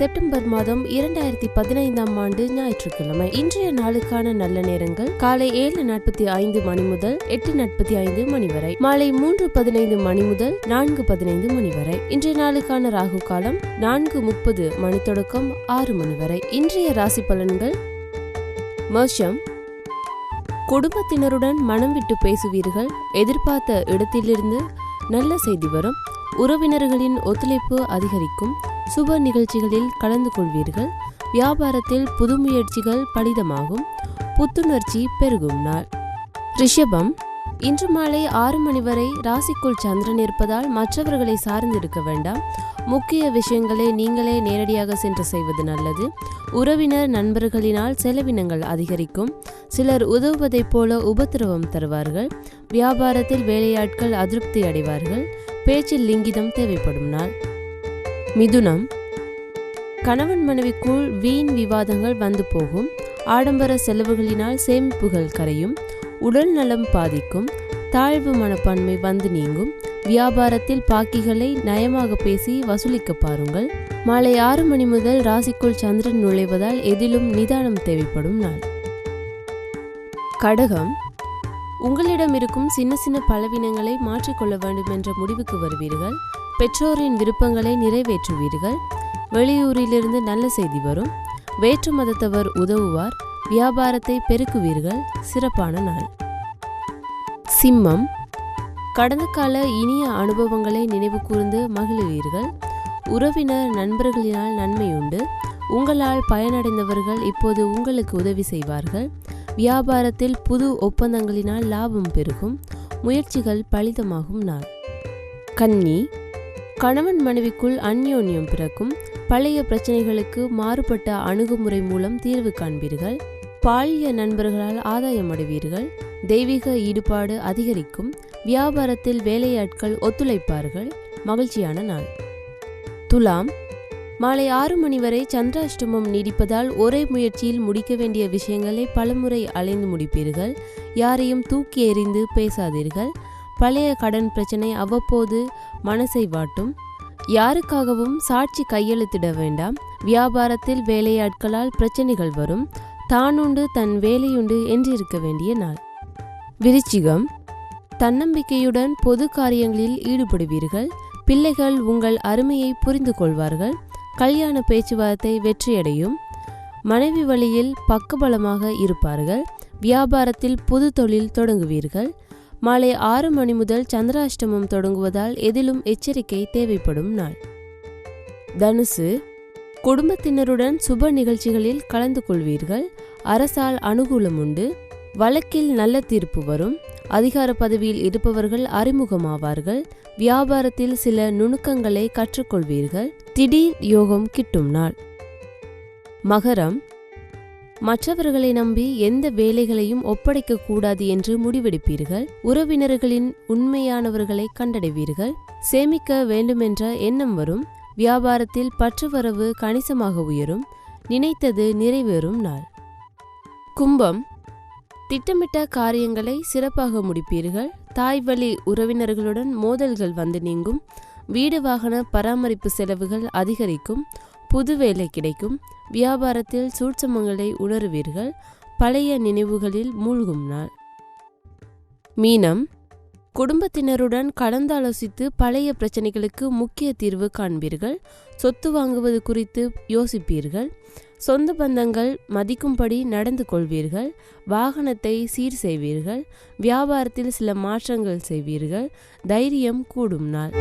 September மாதம் இரண்டாயிரத்தி பதினைந்தாம் ஆண்டு ஞாயிற்றுக்கிழமை. இன்றைய நாளுக்கான நல்ல நேரங்கள் காலை ஏழு நாற்பத்தி ஐந்து மணி முதல் எட்டு நாற்பத்தி ஐந்து மணி வரை. மாலை மூன்று பதினைந்து மணி முதல் நான்கு பதினைந்து மணி வரை. இன்றைய நாளுக்கான ராகு காலம் நான்கு முப்பது மணி தொடக்கம் ஆறு மணி வரை. இன்றைய ராசி பலன்கள் மோஷம். குடும்பத்தினருடன் மனம் விட்டு பேசுவீர்கள். எதிர்பார்த்த இடத்திலிருந்து நல்ல செய்தி வரும். உறவினர்களின் ஒத்துழைப்பு அதிகரிக்கும். சுப நிகழ்ச்சிகளில் கலந்து கொள்வீர்கள். வியாபாரத்தில் புது முயற்சிகள் பலிதமாகும். புத்துணர்ச்சி பெருகும் நாள். ரிஷபம். இன்று மாலை ஆறு மணி வரை ராசிக்குள் சந்திரன் இருப்பதால் மற்றவர்களை சார்ந்திருக்க வேண்டாம். முக்கிய விஷயங்களை நீங்களே நேரடியாக சென்று செய்வது நல்லது. உறவினர் நண்பர்களினால் செலவினங்கள் அதிகரிக்கும். சிலர் உதவுவதைப் போல உபத்திரவம் தருவார்கள். வியாபாரத்தில் வேலையாட்கள் அதிருப்தி அடைவார்கள். பேச்சில் லிங்கிதம் தேவைப்படும் நாள். மிதுனம். கணவன் மனைவிக்குள் வீண் விவாதங்கள் வந்து போகும். ஆடம்பர செலவுகளினால் சேமிப்புகள் கரையும். உடல் நலம் பாதிக்கும். தாழ்வு மனப்பான்மை வந்து நீங்கும். வியாபாரத்தில் பாக்கிகளை நயமாக பேசி வசூலிக்க பாருங்கள். மாலை ஆறு மணி முதல் ராசிக்குள் சந்திரன் நுழைவதால் எதிலும் நிதானம் தேவைப்படும் நாள். கடகம். உங்களிடம் இருக்கும் சின்ன சின்ன பலவீனங்களை மாற்றிக்கொள்ள வேண்டும் என்ற முடிவுக்கு வருவீர்கள். பெற்றோரின் விருப்பங்களை நிறைவேற்றுவீர்கள். வெளியூரிலிருந்து நல்ல செய்தி வரும். வேற்று மதத்தவர் உதவுவார். வியாபாரத்தை பெருக்குவீர்கள். சிறப்பான நாள். சிம்மம். கடந்த கால இனிய அனுபவங்களை நினைவு கூர்ந்து மகிழுவீர்கள். உறவினர் நண்பர்களினால் நன்மையுண்டு உங்களால் பயனடைந்தவர்கள் இப்போது உங்களுக்கு உதவி செய்வார்கள். வியாபாரத்தில் புது ஒப்பந்தங்களினால் லாபம் பெருகும். முயற்சிகள் பலிதமாகும் நாள். கன்னி. கணவன் மனைவிக்குள் அந்யோன்யம் பிறக்கும். பழைய பிரச்சனைகளுக்கு மாறுபட்ட அணுகுமுறை மூலம் தீர்வு காண்பீர்கள். பாலிய நண்பர்களால் ஆதாயம் அடைவீர்கள். தெய்வீக ஈடுபாடு அதிகரிக்கும். வியாபாரத்தில் வேலையாட்கள் ஒத்துழைப்பார்கள். மகிழ்ச்சியான நாள். துலாம் மாலை ஆறு மணி வரை சந்திராஷ்டமம் நீடிப்பதால் ஒரே முயற்சியில் முடிக்க வேண்டிய விஷயங்களை பலமுறை அலைந்து முடிப்பீர்கள். யாரையும் தூக்கி எறிந்து பேசாதீர்கள். பழைய கடன் பிரச்சனை அவ்வப்போது மனசை வாட்டும். யாருக்காகவும் சாட்சி கையெழுத்திட வேண்டாம். வியாபாரத்தில் வேலையாட்களால் பிரச்சனைகள் வரும். தானுண்டு தன் வேலையுண்டு என்றிருக்க வேண்டிய நாள். விருச்சிகம் தன்னம்பிக்கையுடன் பொது காரியங்களில் ஈடுபடுவீர்கள். பிள்ளைகள் உங்கள் அருமையை புரிந்து கொள்வார்கள். கல்யாண பேச்சுவார்த்தை வெற்றியடையும். மனைவி வழியில் பக்கபலமாக இருப்பார்கள். வியாபாரத்தில் புது தொழில் தொடங்குவீர்கள். மாலை ஆறு மணி முதல் சந்திராஷ்டமம் தொடங்குவதால் எதிலும் எச்சரிக்கை தேவைப்படும் நாள். தனுசு குடும்பத்தினருடன் சுப நிகழ்ச்சிகளில் கலந்து கொள்வீர்கள். அரசால் அனுகூலம் உண்டு. வழக்கில் நல்ல தீர்ப்பு வரும். அதிகார பதவியில் இருப்பவர்கள் அறிமுகமாவார்கள். வியாபாரத்தில் சில நுணுக்கங்களை கற்றுக்கொள்வீர்கள். திடீர் யோகம் கிட்டும் நாள். மகரம் மற்றவர்களை நம்பி எந்த வேலைகளையும் ஒப்படைக்க கூடாது என்று முடிவெடுப்பீர்கள். உறவினர்களின் உண்மையானவர்களை கண்டடைவீர்கள். சேமிக்க வேண்டுமென்ற எண்ணம் வரும். வியாபாரத்தில் பற்றுவரவு கணிசமாக உயரும். நினைத்தது நிறைவேறும் நாள். கும்பம். திட்டமிட்ட காரியங்களை சிறப்பாக முடிப்பீர்கள். தாய் வழி உறவினர்களுடன் மோதல்கள் வந்து நீங்கும். வீடு வாகன பராமரிப்பு செலவுகள் அதிகரிக்கும். புது வேலை கிடைக்கும். வியாபாரத்தில் சூட்சமங்களை உணருவீர்கள். பழைய நினைவுகளில் மூழ்கும் நாள். மீனம். குடும்பத்தினருடன் கலந்தாலோசித்து பழைய பிரச்சனைகளுக்கு முக்கிய தீர்வு காண்பீர்கள். சொத்து வாங்குவது குறித்து யோசிப்பீர்கள். சொந்த பந்தங்கள் மதிக்கும்படி நடந்து கொள்வீர்கள். வாகனத்தை சீர் செய்வீர்கள். வியாபாரத்தில் சில மாற்றங்கள் செய்வீர்கள். தைரியம் கூடும் நாள்.